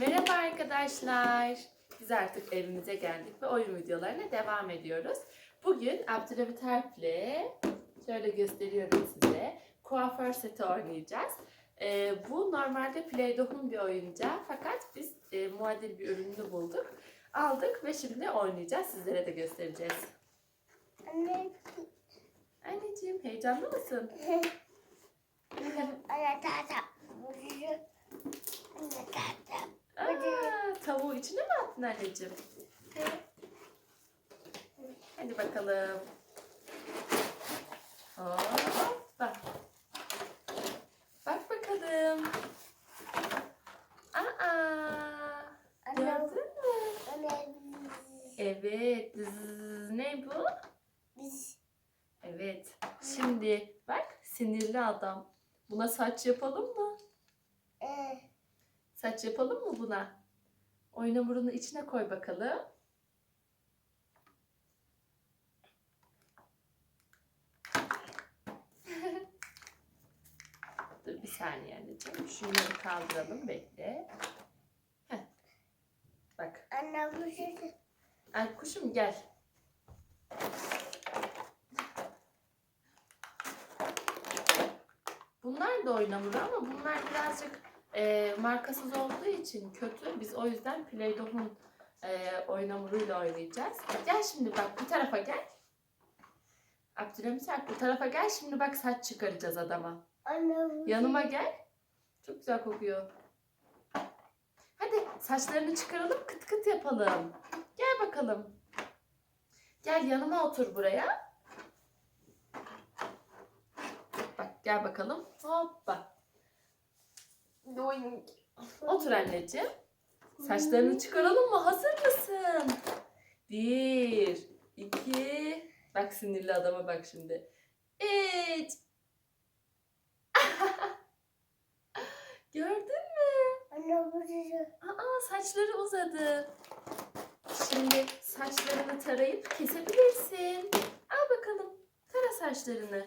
Merhaba arkadaşlar. Biz artık evimize geldik ve oyun videolarına devam ediyoruz. Bugün Abdülhamit Harp'le şöyle gösteriyorum size. Kuaför seti oynayacağız. Ee, bu normalde Play-Doh'un bir oyuncağı fakat biz e, muadil bir ürününü bulduk. Aldık ve şimdi oynayacağız. Sizlere de göstereceğiz. Anne. Anneciğim heyecanlı mısın? Anne tata. Anne tata. Aa, tavuğu içine mi attın anneciğim? Hadi bakalım. Hoppa. Bak bakalım. Aa, gördün mü? Evet. Zzz, ne bu? Evet. Şimdi bak sinirli adam. Buna saç yapalım mı? Saç yapalım mı buna? Oyna burunu içine koy bakalım. Dur bir saniye anneciğim. Şunları kaldıralım bekle. Heh. Bak. Anne bu şey. Ay kuşum gel. Bunlar da oynamur ama bunlar birazcık e, markasız olduğu için kötü. Biz o yüzden Play-Doh'un e, oynamuruyla oynayacağız. Gel şimdi bak bu tarafa gel. Abdülhamit Alp, bu tarafa gel. Şimdi bak saç çıkaracağız adama. Anne. Yanıma gel. Çok güzel kokuyor. Hadi saçlarını çıkaralım kıt kıt yapalım. Gel bakalım. Gel yanıma otur buraya. Bak gel bakalım. Hoppa. Otur anneciğim. Saçlarını çıkaralım mı? Hazır mısın? Bir, iki. Bak sinirli adama bak şimdi. Üç. Gördün mü? Anne bu şey. Aa saçları uzadı. Şimdi saçlarını tarayıp kesebilirsin. Al bakalım. Tara saçlarını.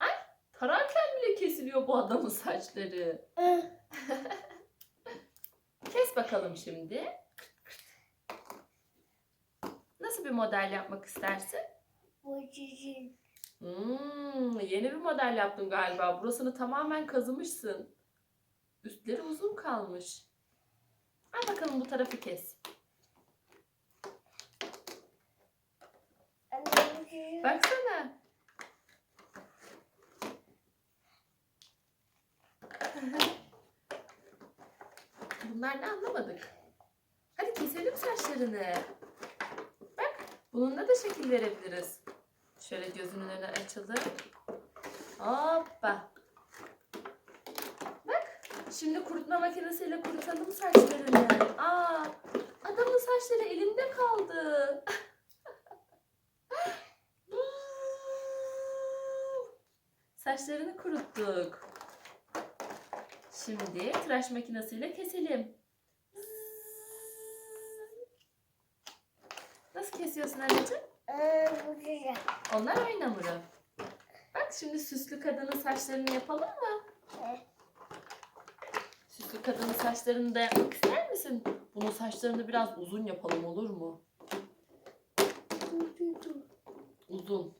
Ay tararken bile kesiliyor bu adamın saçları. Kes bakalım şimdi. Nasıl bir model yapmak istersin? Hmm, yeni bir model yaptın galiba. Burasını tamamen kazımışsın. Üstleri uzun kalmış. Al bakalım bu tarafı kes. Baksana. Bunlar ne anlamadık. Hadi keselim saçlarını. Bak bununla da şekil verebiliriz. Şöyle gözünün önü açalım. Hoppa. Bak şimdi kurutma makinesiyle kurutalım saçlarını. Aa, adamın saçları elimde kaldı. Saçlarını kuruttuk. Şimdi tıraş makinesiyle keselim. Nasıl kesiyorsun anneciğim? Şey. Onlar oyun hamuru. Bak şimdi süslü kadının saçlarını yapalım mı? Süslü kadının saçlarını da yapmak ister misin? Bunun saçlarını biraz uzun yapalım olur mu? Uzun.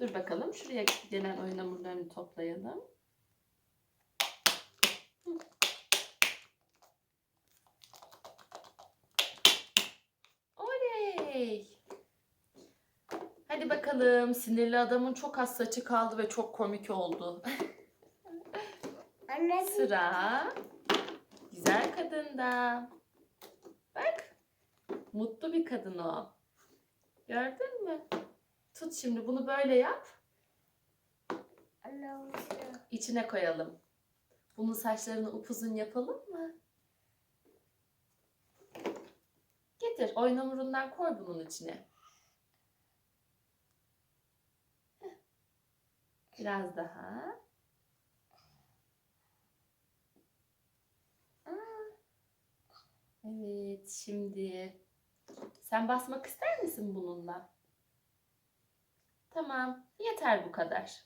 Dur bakalım şuraya gelen oyun hamurlarını toplayalım. Oley! Hadi bakalım. Sinirli adamın çok az saçı kaldı ve çok komik oldu. Anne. Sıra güzel kadında. Bak. Mutlu bir kadın o. Gördün mü? Tut şimdi bunu böyle yap. İçine koyalım. Bunun saçlarını upuzun yapalım mı? Getir. Oyun hamurundan koy bunun içine. Biraz daha. Evet, şimdi sen basmak ister misin bununla? Tamam, yeter bu kadar.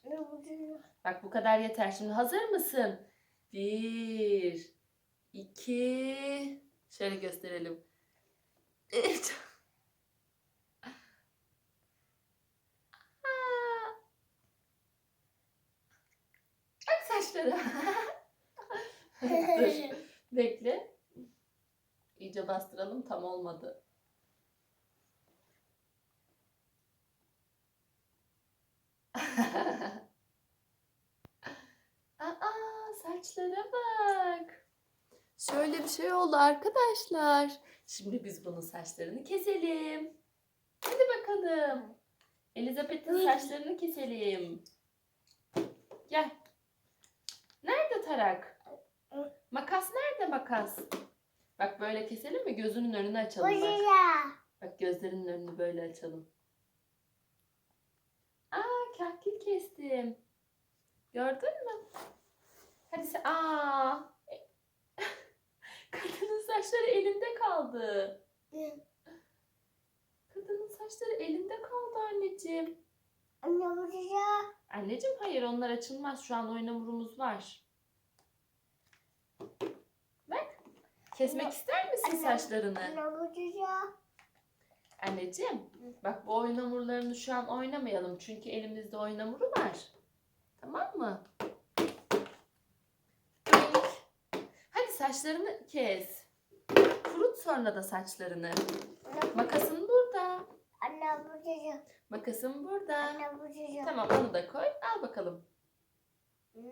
Bak bu kadar yeter. Şimdi hazır mısın? Bir, iki, şöyle gösterelim. Üç. Bak saçları. Dur, bekle. İyice bastıralım, tam olmadı. Aa, saçlara bak. Şöyle bir şey oldu arkadaşlar. Şimdi biz bunun saçlarını keselim. Hadi bakalım. Elizabeth'in saçlarını keselim. Gel. Nerede tarak? Makas nerede makas? Bak böyle keselim mi? Gözünün önünü açalım bak. Bak gözlerinin önünü böyle açalım. Aa kahkül kestim. Gördün mü? Hadi sen... Aa. Kadının saçları elimde kaldı. Kadının saçları elimde kaldı anneciğim. Anne buraya. Anneciğim hayır onlar açılmaz. Şu an oynamurumuz var. Bak. Kesmek Anne- ister misin Anne- saçlarını? Anne buraya. Anneciğim bak bu oynamurlarını şu an oynamayalım. Çünkü elimizde oynamuru var. Tamam mı? Hadi saçlarını kes. Kurut sonra da saçlarını. Makasın burada. Anne buraya. Makasın burada. Anne buraya. Tamam onu da koy. Al bakalım. Hmm.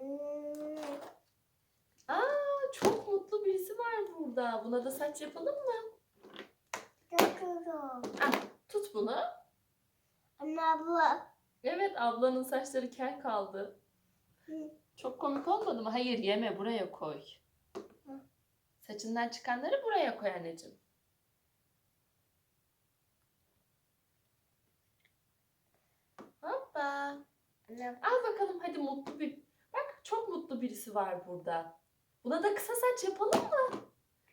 Aa çok mutlu birisi var burada. Buna da saç yapalım mı? Yapıyorum. Al tut bunu. Anne bu. Evet ablanın saçları kel kaldı. Hı. Çok komik olmadı mı? Hayır yeme buraya koy. Saçından çıkanları buraya koy anneciğim. Hoppa. Anne Al bakalım hadi mutlu bir... Bak çok mutlu birisi var burada. Buna da kısa saç yapalım mı?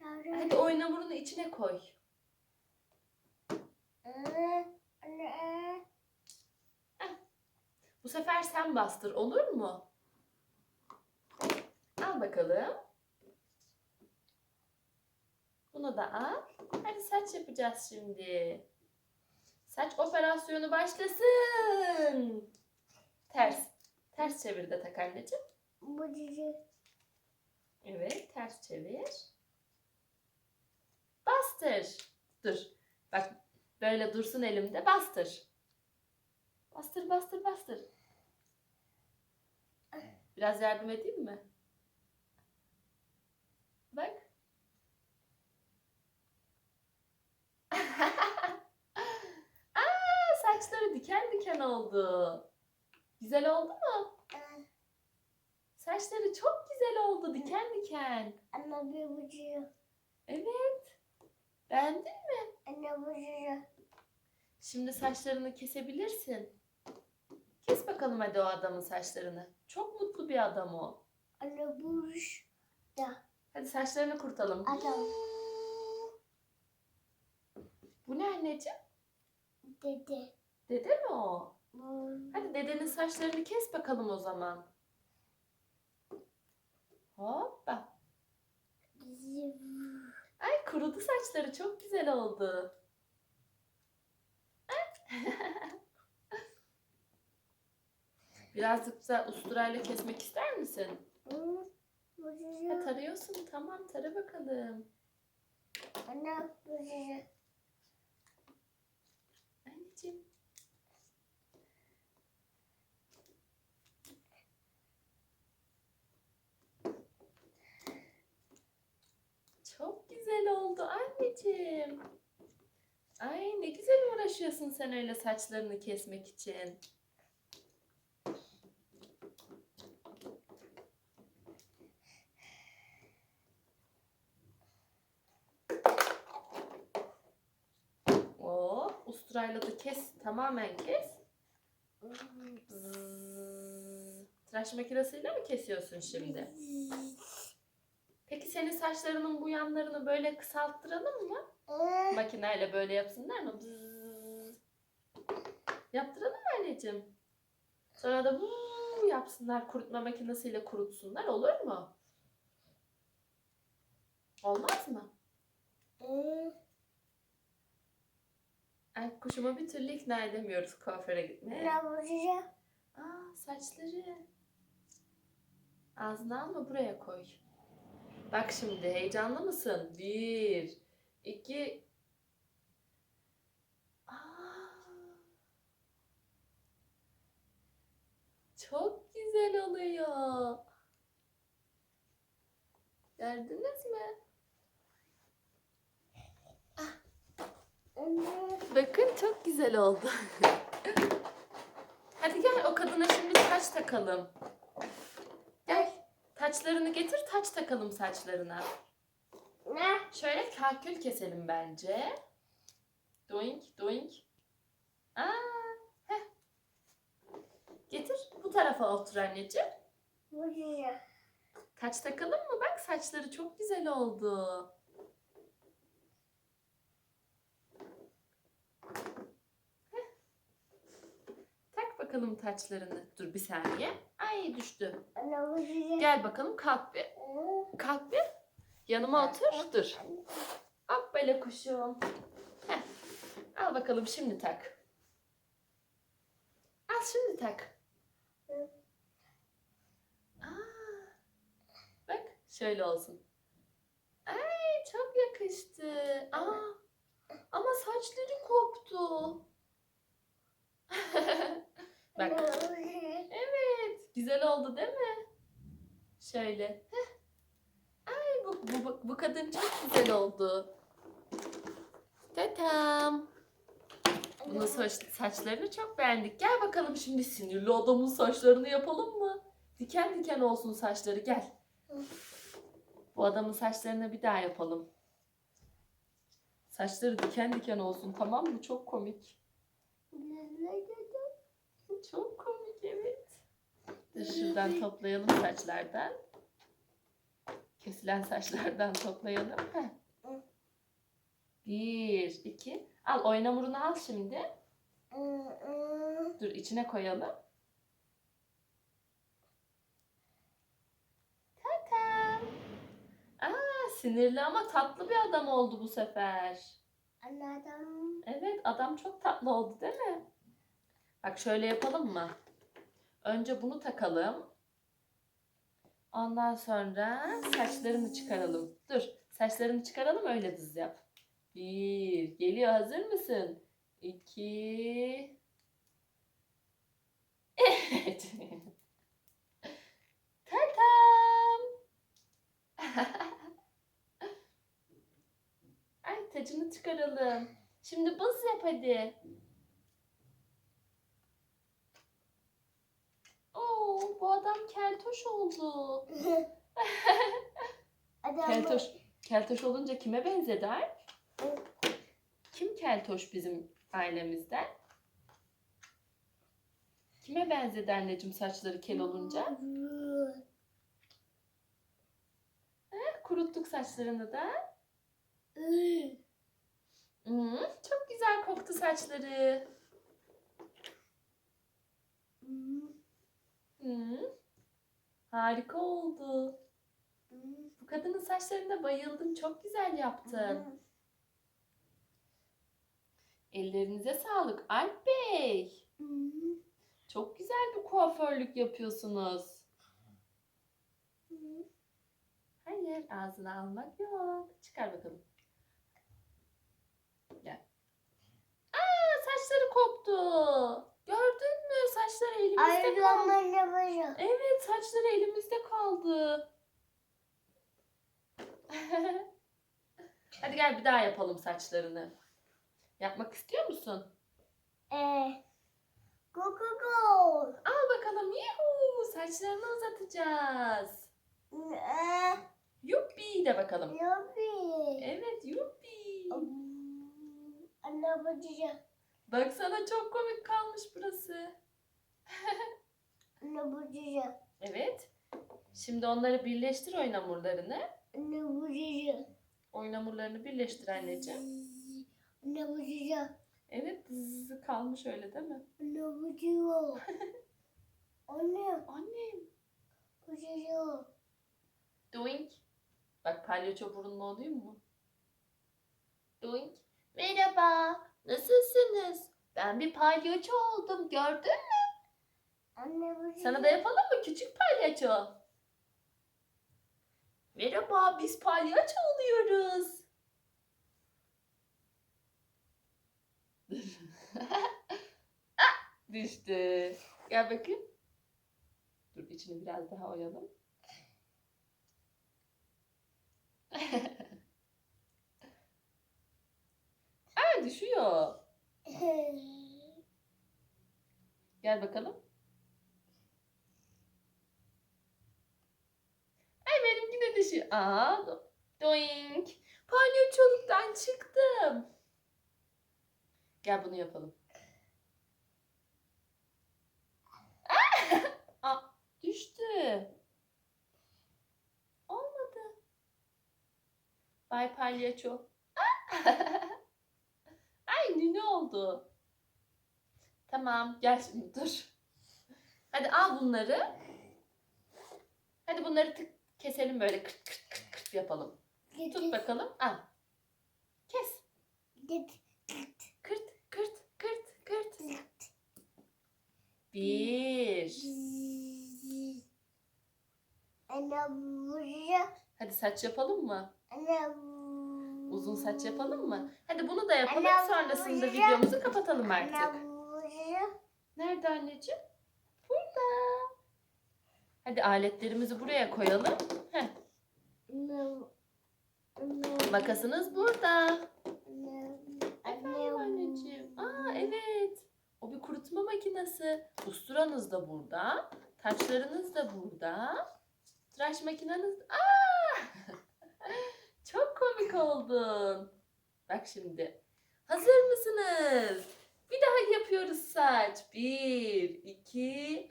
Anne. Hadi oynamurunu içine koy. Anne. Bu sefer sen bastır olur mu? Al bakalım. Bunu da al. Hadi saç yapacağız şimdi. Saç operasyonu başlasın. Ters. Ters çevir de tak anneciğim. Buraya. Evet ters çevir. Bastır. Dur. Bak böyle dursun elimde bastır. Bastır bastır bastır. Biraz yardım edeyim mi? Bak. Aa, saçları diken diken oldu. Güzel oldu mu? Saçları çok güzel oldu diken diken. Anne bir buraya. Evet. Beğendin mi? Anne buraya. Şimdi saçlarını kesebilirsin. Kes bakalım hadi o adamın saçlarını. Çok mutlu bir adam o. Anne buruş. Hadi saçlarını kurtalım. Adam. Bu ne anneciğim? Dede. Dede mi o? Bu. Hadi dedenin saçlarını kes bakalım o zaman. Hoppa. Ay kurudu saçları çok güzel oldu. Birazcık da usturayla kesmek ister misin? Ha, tarıyorsun tamam tara bakalım. Anne buraya. Anneciğim. Çok güzel oldu anneciğim. Ay ne güzel uğraşıyorsun sen öyle saçlarını kesmek için. Oh, usturayla da kes, tamamen kes. Tıraş makinesiyle mi kesiyorsun şimdi? Peki senin saçlarının bu yanlarını böyle kısalttıralım mı? Makineyle böyle yapsınlar mı? Bzzz. Yaptıralım mı anneciğim? Sonra da bu yapsınlar kurutma makinesiyle kurutsunlar olur mu? Olmaz mı? Ay kuşumu bir türlü ikna edemiyoruz kuaföre gitmeye. Aa saçları. Ağzına alma buraya koy. Bak şimdi heyecanlı mısın? Bir, iki. Aa, çok güzel oluyor. Gördünüz mü? Anne. Bakın çok güzel oldu. Hadi gel o kadına şimdi taç takalım. Gel. Taçlarını getir taç takalım saçlarına. Ne? Şöyle kalkül keselim bence. Doink doink. Aa, heh. Getir bu tarafa otur anneciğim. Vuracağım. Taç takalım mı? Bak saçları çok güzel oldu. Heh. Tak bakalım taçlarını. Dur bir saniye. Ay düştü. Gel bakalım kalk bir. Kalk bir. Yanıma otur. Dur. Böyle kuşum. Heh. Al bakalım şimdi tak. Al şimdi tak. Aa, bak şöyle olsun. Ay çok yakıştı. Aa, ama saçları koptu. bak evet güzel oldu değil mi? Şöyle. Heh. Ay bu, bu, bu, kadın çok güzel oldu. Tatam. Bunun saç, saçlarını çok beğendik. Gel bakalım şimdi sinirli adamın saçlarını yapalım mı? Diken diken olsun saçları gel. Bu adamın saçlarını bir daha yapalım. Saçları diken diken olsun tamam mı? Çok komik. Çok. Dur şuradan toplayalım saçlardan. Kesilen saçlardan toplayalım. Heh. Bir, iki. Al oynamurunu al şimdi. Dur içine koyalım. Tatam. Aa sinirli ama tatlı bir adam oldu bu sefer. Anne adam. Evet adam çok tatlı oldu değil mi? Bak şöyle yapalım mı? Önce bunu takalım. Ondan sonra saçlarını çıkaralım. Dur saçlarını çıkaralım öyle düz yap. Bir. Geliyor hazır mısın? İki. Evet. Tatam. Ay tacını çıkaralım. Şimdi bız yap hadi. Oo, bu adam keltoş oldu. Keltoş. Keltoş olunca kime benzedi Alp? Kim keltoş bizim ailemizden? Kime benzedi anneciğim saçları kel olunca? Kuruttuk saçlarını da. Hmm, çok güzel koktu saçları. Hmm, harika oldu. Bu kadının saçlarına bayıldım. Çok güzel yaptın. Ellerinize sağlık Alp Bey. Çok güzel bir kuaförlük yapıyorsunuz. Hayır, ağzına almak yok. Çıkar bakalım. Gel. Aa, saçları koptu. Gördün mü? Saçları elimizde kaldı. Ayrılanlarla vuracağım. Evet, saçları elimizde kaldı. Hadi gel bir daha yapalım saçlarını. Yapmak istiyor musun? Ee, go go go. Al bakalım. Yuhu, saçlarını uzatacağız. Ee, Yuppi de bakalım. Yuppi. Evet, yuppi. Anne vuracağım. Baksana çok komik kalmış burası. Anne vuracağım. Evet. Şimdi onları birleştir oynamurlarını. Anne vuracağım. Oynamurlarını birleştir anneciğim. Anne vuracağım. Evet zzz kalmış öyle değil mi? Anne vuracağım. Anne Annem. vuracağım. Doink. Bak palyaço burunlu olayım mı? Doink. Merhaba. Nasılsınız? Ben bir palyaço oldum. Gördün mü? Anne bu Sana da yapalım mı küçük palyaço? Merhaba, biz palyaço oluyoruz. ah, düştü. Gel bakayım. Dur içini biraz daha oyalım. Aa düşüyor. Gel bakalım. Ay düşüyor. Aa, do- doink. Palyaçoluktan çıktım. Gel bunu yapalım. Aa, düştü. Olmadı. Bay palyaço. Ay ne oldu? Tamam gel şimdi dur. Hadi al bunları. Hadi bunları tık keselim böyle kırt kırt kırt kırt yapalım. Tut bakalım. Al. Kes. Git. Kırt kırt kırt kırt. Bir. Anne vuracak. Hadi saç yapalım mı? Anne Uzun saç yapalım mı? Hadi bunu da yapalım. Sonrasında videomuzu kapatalım artık. Vuracak. Nerede anneciğim? Hadi aletlerimizi buraya koyalım. Heh, makasınız burada. Efendim anneciğim. Aa evet. O bir kurutma makinesi. Usturanız da burada. Taçlarınız da burada. Tıraş makineniz. Aa! Çok komik oldun. Bak şimdi. Hazır mısınız? Bir daha yapıyoruz saç. Bir, iki.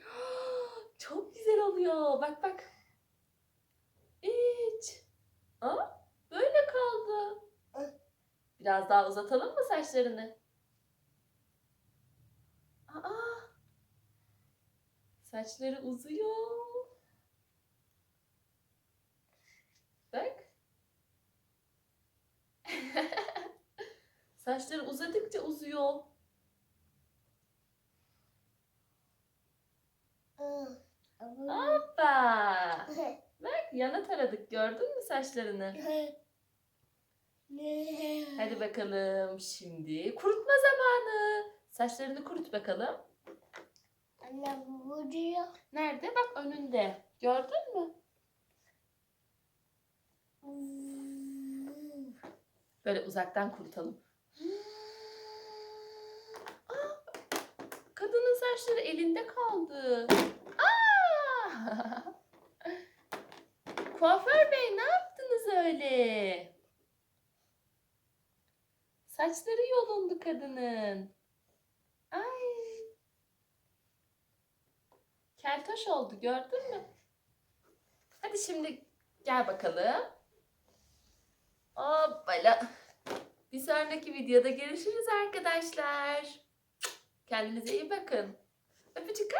Çok güzel oluyor. Bak bak. Üç. Aa, böyle kaldı. Biraz daha uzatalım mı saçlarını? Aa! Saçları uzuyor. Bak. Saçları uzadıkça uzuyor. Hoppa. Bak yana taradık gördün mü saçlarını? Hadi bakalım şimdi kurutma zamanı. Saçlarını kurut bakalım. Anne vuruyor. Nerede? Bak önünde. Gördün mü? Böyle uzaktan kurutalım. Aa, kadının saçları elinde kaldı. Aa! Kuaför bey ne yaptınız öyle? Saçları yolundu kadının. Ay. Keltoş oldu gördün mü? Hadi şimdi gel bakalım. Hoppala. Bir sonraki videoda görüşürüz arkadaşlar. Kendinize iyi bakın. Öpücük.